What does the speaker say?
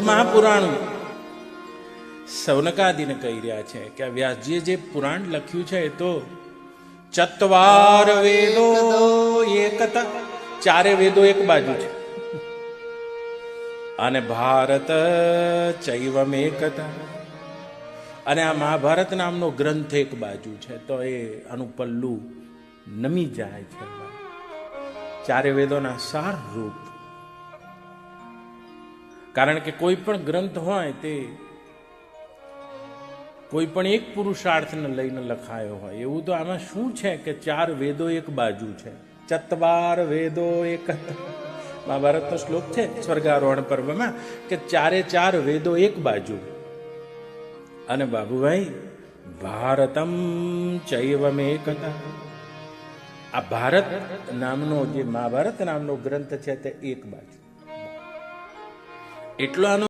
મહાપુરાણ. સૌનકાદિને કહી રહ્યા છે કે વ્યાસજીએ જે પુરાણ લખ્યું છે એ તો ચતવાર વેદો એકતા. ચારે વેદો એક બાજુ છે. અને ભારત ચૈવમ એકતા. અને આ મહાભારત નામનો ગ્રંથ એક બાજુ છે, તો એ આનું પલ્લું નમી જાય છે. ચારે વેદોના સાર રૂપ કારણ કે કોઈ પણ ગ્રંથ હોય તે કોઈ પણ એક પુરુષાર્થને લઈને લખાયો હોય. એવું તો આમાં શું છે કે ચાર વેદો એક બાજુ છે? ચતવાર વેદો એક. મહાભારતનો શ્લોક છે સ્વર્ગારોહણ પર્વમાં કે ચારે ચાર વેદો એક બાજુ. અને બાબુભાઈ, ભારતમ ચૈવમ એકતા આ ભારત નામનો જે મહાભારત નામનો ગ્રંથ છે તે એક બાજુ. એટલો આનો